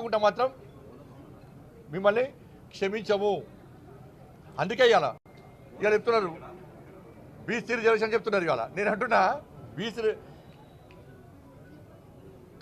దక్కకుండా మాత్రం మిమ్మల్ని క్షమించము. అందుకే ఇవాళ ఇవాళ చెప్తున్నారు. బీసీ రిజర్వేషన్ చెప్తున్నారు ఇవాళ నేను అంటున్నా బీసీ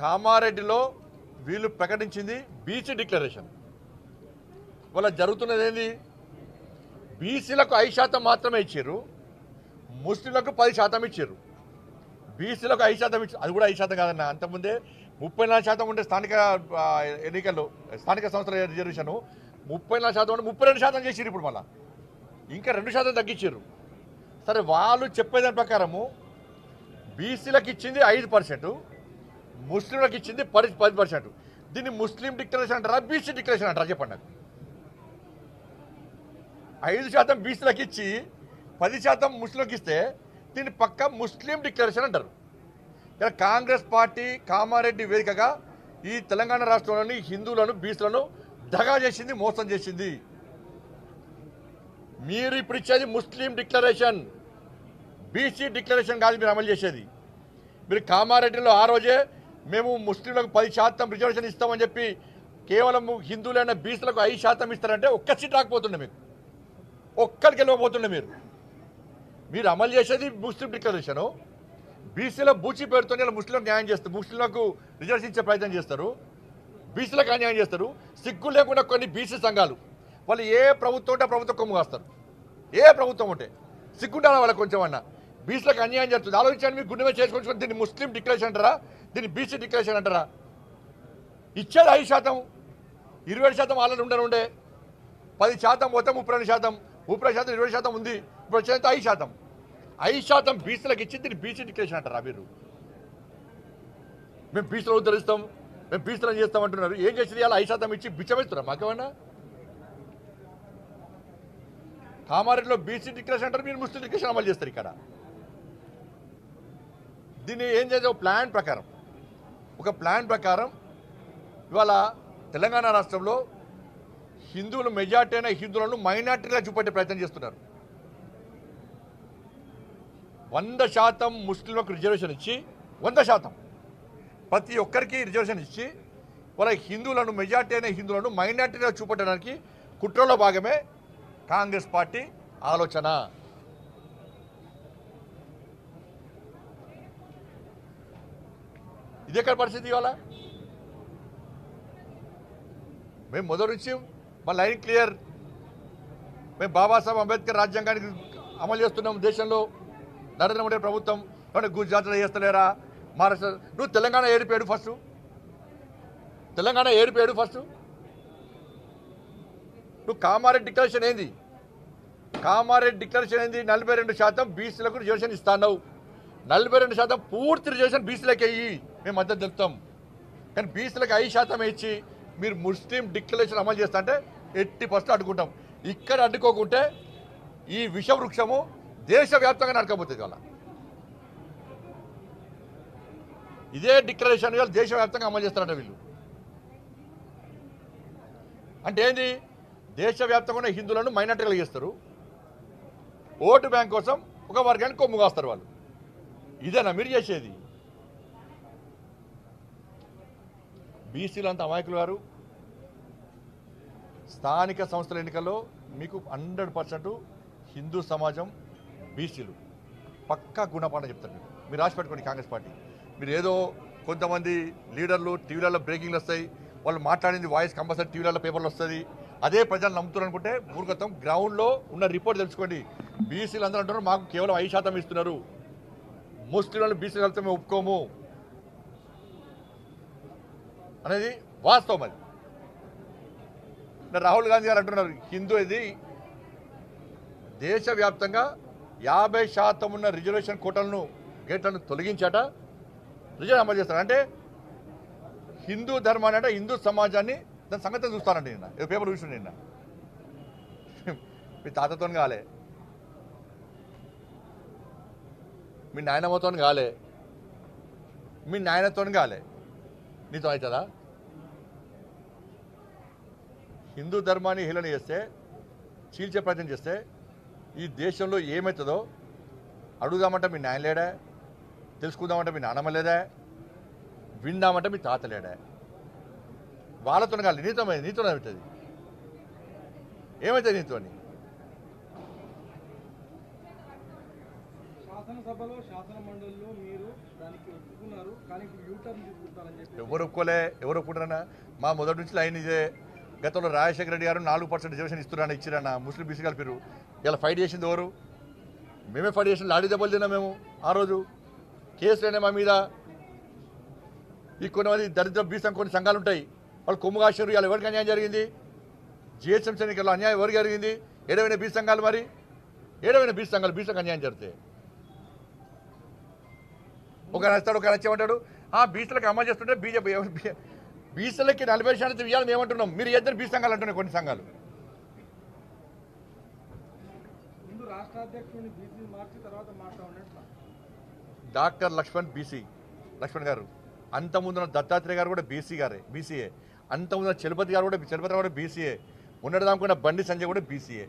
కామారెడ్డిలో వీళ్ళు ప్రకటించింది బీసీ డిక్లరేషన్. వాళ్ళ జరుగుతున్నది ఏంది? బీసీలకు ఐదు శాతం మాత్రమే ఇచ్చారు. ముస్లింలకు పది శాతం ఇచ్చారు. బీసీలకు ఐదు శాతం ఇచ్చారు. అది కూడా ఐదు శాతం కాదన్న. అంతకుముందే ముప్పై నాలుగు శాతం ఉండే స్థానిక ఎన్నికలు ఎన్నికల్లో స్థానిక సంస్థల రిజర్వేషన్ ముప్పై నాలుగు శాతం ఉంటే ముప్పై రెండు శాతం చేసిరు ఇప్పుడు మళ్ళా. ఇంకా రెండు శాతం తగ్గించారు సరే వాళ్ళు చెప్పేదాని ప్రకారము బీసీలకు ఇచ్చింది ఐదు పర్సెంట్ ముస్లింలకు ఇచ్చింది పది పది పర్సెంట్. దీన్ని ముస్లిం డిక్లరేషన్ అంటారా బీసీ డిక్లరేషన్ అంటారా చెప్పండి నాకు. ఐదు శాతం బీసీలకు ఇచ్చి పది శాతం ముస్లింలకు ఇస్తే దీన్ని పక్క ముస్లిం డిక్లరేషన్ అంటారు. ఇలా కాంగ్రెస్ పార్టీ కామారెడ్డి వేదికగా ఈ తెలంగాణ రాష్ట్రంలోని హిందువులను బీసీలను దగా చేసింది మోసం చేసింది. మీరు ఇప్పుడు ఇచ్చేది ముస్లిం డిక్లరేషన్ బీసీ డిక్లరేషన్ కాదు మీరు అమలు చేసేది. మీరు కామారెడ్డిలో ఆ రోజే మేము ముస్లింలకు పది శాతం రిజర్వేషన్ ఇస్తామని చెప్పి కేవలం హిందువులైన బీసీలకు ఐదు శాతం ఇస్తారంటే ఒక్క సీట్ రాకపోతుండే మీకు. ఒక్కరికి వెళ్ళకపోతుండే మీరు. మీరు అమలు చేసేది ముస్లిం డిక్లరేషను. బీసీల బూచి పేరుతో ముస్లింలకు న్యాయం చేస్తారు. ముస్లింలకు రిజర్వేషన్ ఇచ్చే ప్రయత్నం చేస్తారు. బీసీలకు అన్యాయం చేస్తారు. సిగ్గు లేకుండా కొన్ని బీసీ సంఘాలు వాళ్ళు ఏ ప్రభుత్వం ఉంటే ప్రభుత్వం కొమ్ము కాస్తారు. ఏ ప్రభుత్వం ఉంటే. సిగ్గుంటారా వాళ్ళకి కొంచెం అన్న? బీసీలకు అన్యాయం జరుగుతుంది. ఆలోచించండి మీరు గుండె మీద చేసుకొని దీన్ని ముస్లిం డిక్లరేషన్ అంటారా? దీన్ని బీసీ డిక్లరేషన్ అంటారా? ఇచ్చేది ఐదు శాతం. ఇరవై శాతం ఆల్రెడీ ఉండను ఉండే. పది శాతం పోతే ముప్పై రెండు శాతం. ముప్పై శాతం ఇరవై శాతం ఉంది. ఇప్పుడు వచ్చేంత ఐదు శాతం. ఐదు శాతం బీసీలకు ఇచ్చి దీన్ని బీసీ డిక్లరేషన్ అంటారా మీరు? మేము బీసీలో ఉద్ధరిస్తాం మేము బీసీలను చేస్తాం అంటున్నారు. ఏం చేసింది అలా ఐదు శాతం ఇచ్చి బిచ్చమిస్తున్నా మాకేమన్నా? కామారెడ్డిలో బీసీ డిక్లరేషన్ అంటారు మీరు ముస్లిం డిక్లరేషన్ అమలు చేస్తారు ఇక్కడ. దీన్ని ఏం చేసే ప్లాన్ ప్రకారం. ఒక ప్లాన్ ప్రకారం ఇవాళ తెలంగాణ రాష్ట్రంలో హిందువులు మెజార్టీ అయిన హిందువులను మైనార్టీగా చూపెట్టే ప్రయత్నం చేస్తున్నారు. వంద శాతం ముస్లింలకు రిజర్వేషన్ ఇచ్చి వంద శాతం. ప్రతి ఒక్కరికి రిజర్వేషన్ ఇచ్చి వాళ్ళ హిందువులను మెజార్టీ అయిన హిందువులను మైనార్టీగా చూపెట్టడానికి కుట్రలో భాగమే కాంగ్రెస్ పార్టీ ఆలోచన. ఇది ఎక్కడ పరిస్థితి ఇవాళ. మేము మొదటి నుంచి మా లైన్ క్లియర్. మేము బాబాసాహెబ్ అంబేద్కర్ రాజ్యాంగానికి అమలు చేస్తున్నాం దేశంలో. నరేంద్ర మోడీ ప్రభుత్వం గుజరాత్లో చేస్తలేరా? మహారాష్ట్ర నువ్వు తెలంగాణ ఏడిపోయాడు ఫస్ట్ తెలంగాణ ఏడిపోయాడు ఫస్ట్ నువ్వు కామారెడ్డి డిక్లరేషన్ ఏంది? కామారెడ్డి డిక్లరేషన్ ఏంది? నలభై రెండు శాతం బీసీలకు రిజర్వేషన్ ఇస్తాన్నావు. నలభై రెండు శాతం పూర్తి రిజర్వేషన్ బీసీలకు అయ్యి మేము మద్దతు తెలుపుతాం. కానీ బీసీలకు ఐదు శాతం ఇచ్చి మీరు ముస్లిం డిక్లరేషన్ అమలు చేస్తా అంటే ఎట్టి ఫస్ట్ అడ్డుకుంటాం. ఇక్కడ అడ్డుకోకుంటే ఈ విష వృక్షము దేశవ్యాప్తంగా నడకపోతుంది వాళ్ళ ఇదే డిక్లరేషన్ దేశవ్యాప్తంగా అమలు చేస్తారంట వీళ్ళు. అంటే ఏంది? దేశవ్యాప్తంగా ఉన్న హిందువులను మైనార్టీలు చేస్తారు. ఓటు బ్యాంక్ కోసం ఒక వర్గానికి కొమ్ము కాస్తారు వాళ్ళు. ఇదేనా మీరు చేసేది? బీసీలు అంత అమాయకులు గారు. స్థానిక సంస్థల ఎన్నికల్లో మీకు హండ్రెడ్ పర్సెంట్ హిందూ సమాజం బీసీలు. పక్కా గుణపాఠం చెప్తారు మీరు మీరు రాసి పెట్టుకోండి కాంగ్రెస్ పార్టీ. మీరు ఏదో కొంతమంది లీడర్లు టీవీలలో బ్రేకింగ్లు వస్తాయి. వాళ్ళు మాట్లాడింది వాయిస్ కంపల్సరీ టీవీలలో పేపర్లు వస్తుంది. అదే ప్రజలు నమ్ముతున్నారు అనుకుంటే మూర్ఖత్వం. గ్రౌండ్లో ఉన్న రిపోర్ట్ తెలుసుకోండి. బీసీలు అందరూ అంటున్నారు మాకు కేవలం ఐదు శాతం ఇస్తున్నారు. ముస్లింలను బీసీలు వెళ్తే మేము ఒప్పుకోము. అనేది వాస్తవం అది. రాహుల్ గాంధీ గారు అంటున్నారు హిందూ ఇది దేశవ్యాప్తంగా యాభై శాతం ఉన్న రిజర్వేషన్ కోటలను గేట్లను తొలగించాట. రిజర్వ్ అమలు చేస్తాను అంటే హిందూ ధర్మాన్ని అంటే హిందూ సమాజాన్ని దాని సంగతి చూస్తానండి నిన్న. ఏదో పేపర్ చూసిన నిన్న. మీ తాతతో కాలే. మీ నాయనమ్మతో కాలే. మీ నాయనతో కాలే. నీతో అవుతుందా? హిందూ ధర్మాన్ని హీలన చేస్తే చీల్చే ప్రయత్నం చేస్తే ఈ దేశంలో ఏమవుతుందో అడుగుదామంటే మీ నాయన లేడా? తెలుసుకుందామంటే మీ నాన్నమ్మ లేదా? విందామంటే మీ తాత లేడా? వాళ్ళతో కాదు నీతో నీతో అవుతుంది. ఏమవుతుంది నీతో శాసనసభలో శాసన మండలిలో మీరు దానికి ఒప్పుకున్నారు కానీ ఇప్పుడు యూటర్న్ తీసుకుంటారని చెప్పి ఎవరు ఒప్పుకోలే? ఎవరు ఒప్పుకుంటారన్నా? మా మొదటి నుంచి లైన్ ఇదే. గతంలో రాజశేఖర రెడ్డి గారు నాలుగు పర్సెంట్ రిజర్వేషన్ ఇస్తున్నారని ఇచ్చిరన్న ముస్లిం బీసీ కలిపిరు ఇలా ఫైట్ చేసింది ఎవరు? మేమే ఫైట్ చేసిన లాడీ దెబ్బలు తిన్నాం మేము ఆ రోజు. కేసులైనా మా మీద. ఈ కొంతమంది దరిద్ర బీసం కొన్ని సంఘాలు ఉంటాయి. వాళ్ళు కొమ్ము కాశారు ఇలా ఎవరికి అన్యాయం జరిగింది? జిహెచ్ఎంసీ ఎన్నికల్లో అన్యాయం ఎవరికి జరిగింది? ఏడవైన బీ సంఘాలు మరి? ఏడవైన బీ సంఘాలు బీ సంఘం అన్యాయం జరిగితే. ఒక నచ్చాడు ఒక నచ్చేమంటాడు ఆ బీచ్లకు అమలు చేస్తుంటే బీజేపీ బీసీలకి నలభై శాతం ఇవ్వాలని ఏమంటున్నాం? మీరు ఇద్దరు బీ సంఘాలు అంటున్నాయి కొన్ని సంఘాలు. ముందు BC doctor Lakshman BC Lakshman garu. అంత ముందున్న దత్తాత్రేయ గారు కూడా బీసీ గారే బీసీఏ అంత ముందున్న చలపతి గారు కూడా చలపతి గారు కూడా బీసీఏ ఉన్నదాముకున్న బండి సంజయ్ కూడా బీసీఏ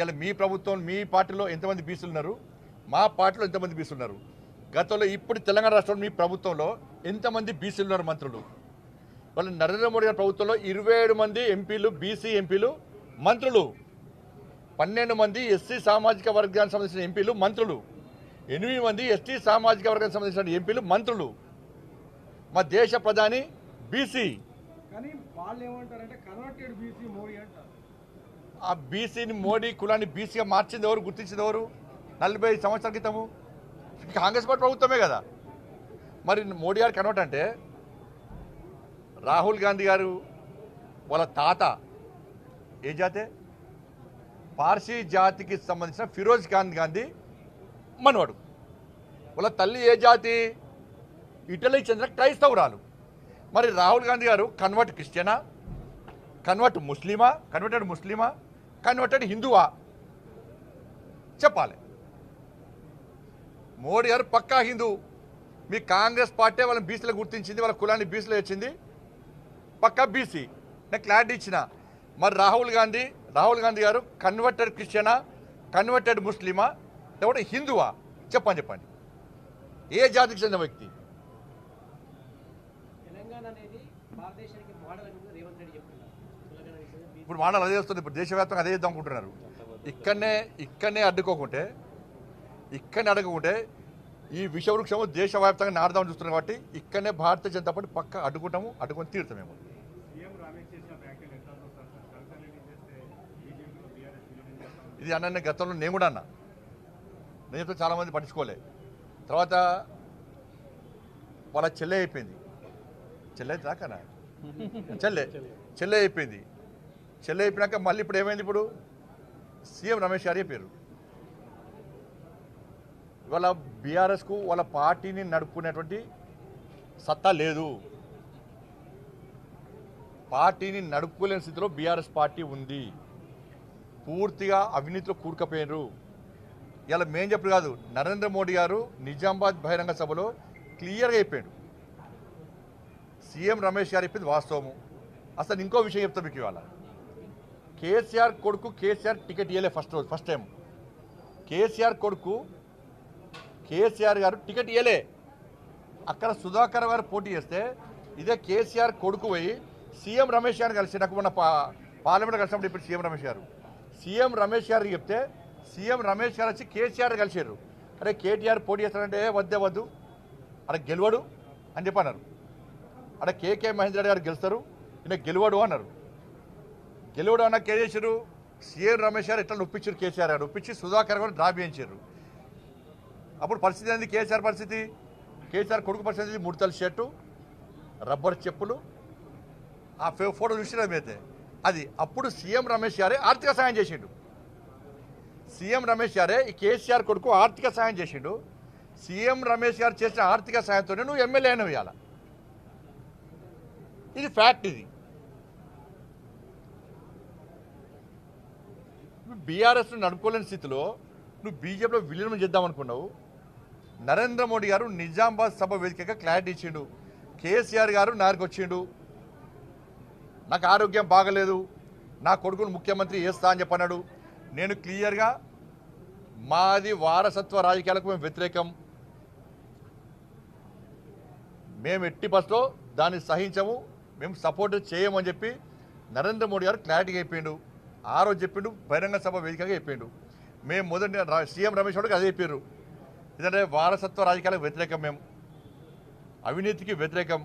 ఇలా మీ ప్రభుత్వం మీ పార్టీలో ఎంతమంది బీసీలు ఉన్నారు? మా పార్టీలో ఎంతమంది బీసీలు ఉన్నారు? గతంలో ఇప్పుడు తెలంగాణ రాష్ట్రంలో మీ ప్రభుత్వంలో ఎంతమంది బీసీలు ఉన్నారు మంత్రులు? వాళ్ళు నరేంద్ర మోడీ గారి ప్రభుత్వంలో ఇరవై ఏడు మంది ఎంపీలు బీసీ ఎంపీలు మంత్రులు. పన్నెండు మంది ఎస్సీ సామాజిక వర్గానికి సంబంధించిన ఎంపీలు మంత్రులు. ఎనిమిది మంది ఎస్టీ సామాజిక వర్గానికి సంబంధించిన ఎంపీలు మంత్రులు. మా దేశ ప్రధాని బీసీ. ఆ బీసీని మోడీ కులాన్ని బీసీగా మార్చింది ఎవరు గుర్తించింది ఎవరు? నలభై ఐదు సంవత్సరాల క్రితము. కాంగ్రెస్ పార్టీ ప్రభుత్వమే కదా. మరి మోడీ గారు కన్వర్ట్ అంటే రాహుల్ గాంధీ గారు వాళ్ళ తాత ఏ జాతే? పార్సీ జాతికి సంబంధించిన ఫిరోజ్ ఖాన్ గాంధీ మనవాడు. వాళ్ళ తల్లి ఏ జాతి? ఇటలీకి చెందిన క్రైస్తవురాలు. మరి రాహుల్ గాంధీ గారు కన్వర్ట్ క్రిస్టియనా? కన్వర్ట్ ముస్లిమా? కన్వర్టెడ్ ముస్లిమా? కన్వర్టెడ్ హిందువా? చెప్పాలి. మోడీ గారు పక్కా హిందూ. మీ కాంగ్రెస్ పార్టీ వాళ్ళని బీసీలో గుర్తించింది వాళ్ళ కులాన్ని బీసీలో వచ్చింది పక్కా బీసీ. నేను క్లారిటీ ఇచ్చిన. మరి రాహుల్ గాంధీ రాహుల్ గాంధీ గారు కన్వర్టెడ్ క్రిస్టియనా? కన్వర్టెడ్ ముస్లిమా? లేకపోతే హిందువా? చెప్పండి చెప్పండి. ఏ జాతికి చెందిన వ్యక్తి? ఇప్పుడు మాటలు అదే వస్తుంది. ఇప్పుడు దేశవ్యాప్తంగా అదే చేద్దాం అనుకుంటున్నారు. ఇక్కడనే ఇక్కడనే అడ్డుకోకుంటే ఇక్కడనే అడగకుంటే ఈ విషవృక్షము దేశవ్యాప్తంగా నాడదామని చూస్తున్నాం కాబట్టి ఇక్కడనే భారతీయ జనతా పార్టీ పక్క అడ్డుకుంటాము అడ్డుకొని తీరుతామేమో సీఎం రమేష్ చేసిన వ్యాఖ్యలు ఎట్లా చూస్తారు సార్ కవితలు చేస్తే బీజేపీలో బీఆర్ఎస్ విలీనం చేస్తాం ఇది అన్న గతంలో నేను కూడా అన్నా. నేను చెప్తే చాలామంది పట్టించుకోలే. తర్వాత వాళ్ళ చెల్లె అయిపోయింది. చెల్లె అయితే రాకనా చెల్లె. చెల్లె అయిపోయింది. చెల్లె అయిపోయినాక మళ్ళీ ఇప్పుడు ఏమైంది ఇప్పుడు? సీఎం రమేష్ గారి పేరు. ఇవాళ బీఆర్ఎస్కు వాళ్ళ పార్టీని నడుపుకునేటువంటి సత్తా లేదు. పార్టీని నడుపుకోలేని స్థితిలో బీఆర్ఎస్ పార్టీ ఉంది. పూర్తిగా అవినీతిలో కూరుకుపోయినారు. ఇలా మేం చెప్పడు కాదు నరేంద్ర మోడీ గారు నిజామాబాద్ బహిరంగ సభలో క్లియర్గా చెప్పాడు. సీఎం రమేష్ గారు చెప్పింది వాస్తవము. అసలు ఇంకో విషయం చెప్తా మీకు ఇవాళ. కేసీఆర్ కొడుకు కేసీఆర్ టికెట్ ఇవ్వలే ఫస్ట్ రోజు ఫస్ట్ టైం. కేసీఆర్ కొడుకు కేసీఆర్ గారు టికెట్ ఇవ్వలే అక్కడ సుధాకర్ గారు పోటీ చేస్తే ఇదే కేసీఆర్ కొడుకు పోయి సీఎం రమేష్ గారిని కలిసి నాకు మొన్న పా పార్లమెంట్ కలిసినప్పుడు ఇప్పుడు సీఎం రమేష్ గారు. సీఎం రమేష్ గారికి చెప్తే సీఎం రమేష్ గారు వచ్చి కేసీఆర్ కలిసారు అరే కేటీఆర్ పోటీ చేస్తారంటే వద్దే వద్దు. అక్కడ గెలవడు అని చెప్పి అన్నారు అక్కడ కేకే మహేంద్ర గారు గెలుస్తారు. ఈయన గెలవడు అన్నారు. గెలవడు అన్న కే చేశారు? సీఎం రమేష్ గారు ఎట్లా ఒప్పించారు కేసీఆర్ గారు? ఒప్పించి సుధాకర్ గారు డ్రా చేయించారు. అప్పుడు పరిస్థితి ఏంది? కేసీఆర్ పరిస్థితి? కేసీఆర్ కొడుకు పరిస్థితి ముడతల షర్టు రబ్బర్ చెప్పులు. ఆ ఫోటో చూసినా మీతే అది అప్పుడు సీఎం రమేష్ గారే ఆర్థిక సాయం చేసిండు. సీఎం రమేష్ గారే ఈ కేసీఆర్ కొడుకు ఆర్థిక సాయం చేసిండు. సీఎం రమేష్ గారు చేసిన ఆర్థిక సాయంతోనే నువ్వు ఎమ్మెల్యే అయినవు ఇవాళ ఇది ఫ్యాక్ట్ ఇది. బీఆర్ఎస్ నడుపుకోలేని స్థితిలో నువ్వు బీజేపీలో విలీనం చేద్దాం అనుకున్నావు నరేంద్ర మోడీ గారు నిజామాబాద్ సభ వేదికగా క్లారిటీ ఇచ్చిండు. కేసీఆర్ గారు నాకు వచ్చిండు. నాకు ఆరోగ్యం బాగలేదు. నా కొడుకును ముఖ్యమంత్రి చేస్తా అని చెప్పన్నాడు. నేను క్లియర్గా మాది వారసత్వ రాజకీయాలకు మేము వ్యతిరేకం. మేము ఎట్టి బస్లో దాన్ని సహించము. మేము సపోర్ట్ చేయమని చెప్పి నరేంద్ర మోడీ గారు క్లారిటీగా చెప్పిండు. ఆ రోజు చెప్పిండు బహిరంగ సభ వేదికగా చెప్పిండు. మేము మొదటి సీఎం రమేష్ గారికి అదే చెప్పారు ఎందుకంటే వారసత్వ రాజకీయాలకు వ్యతిరేకం మేము. అవినీతికి వ్యతిరేకం.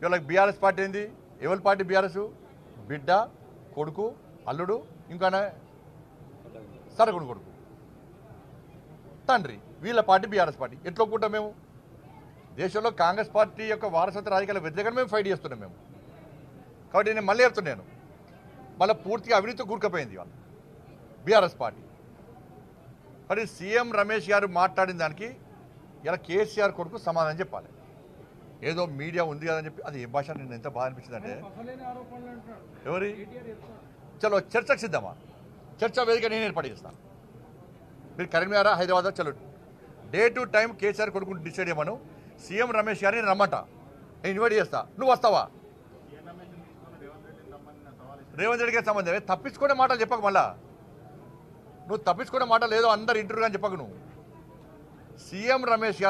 ఇవాళ బీఆర్ఎస్ పార్టీ ఏంది? ఎవరి పార్టీ బీఆర్ఎస్? బిడ్డ కొడుకు అల్లుడు ఇంకా సరగుడు కొడుకు. తండ్రి వీళ్ళ పార్టీ బీఆర్ఎస్ పార్టీ. ఎట్లా ఒప్పుకుంటాం మేము? దేశంలో కాంగ్రెస్ పార్టీ యొక్క వారసత్వ రాజకీయాల వ్యతిరేకంగా మేము ఫైట్ చేస్తున్నాం మేము. కాబట్టి నేను మళ్ళీ చెప్తున్నాను మళ్ళీ పూర్తిగా అవినీతి కూరుకపోయింది వాళ్ళు బీఆర్ఎస్ పార్టీ. మరి సీఎం రమేష్ గారు మాట్లాడిన దానికి ఇలా కేసీఆర్ కొడుకు సమాధానం చెప్పాలి. ఏదో మీడియా ఉంది కదని చెప్పి అది ఏ భాష నేను ఎంత బాధ అనిపించింది అంటే ఎవరి? చలో చర్చకు సిద్ధమా? చర్చ వేదిక నేను ఏర్పాటు చేస్తాను మీరు కరీంనగర్ హైదరాబాద్ చలో. డే టు టైం కేసీఆర్ కొడుకుని డిసైడ్ చేయమను. సీఎం రమేష్ గారిని రమ్మంట. నేను ఇన్వైట్ చేస్తా. నువ్వు వస్తావా? రేవంత్ రెడ్డికి సంబంధం తప్పించుకునే మాటలు చెప్పక మళ్ళా. నువ్వు తప్పించుకునే మాట లేదో అందరు ఇంటర్వ్యూ అని చెప్పకు నువ్వు. సీఎం రమేష్ గారు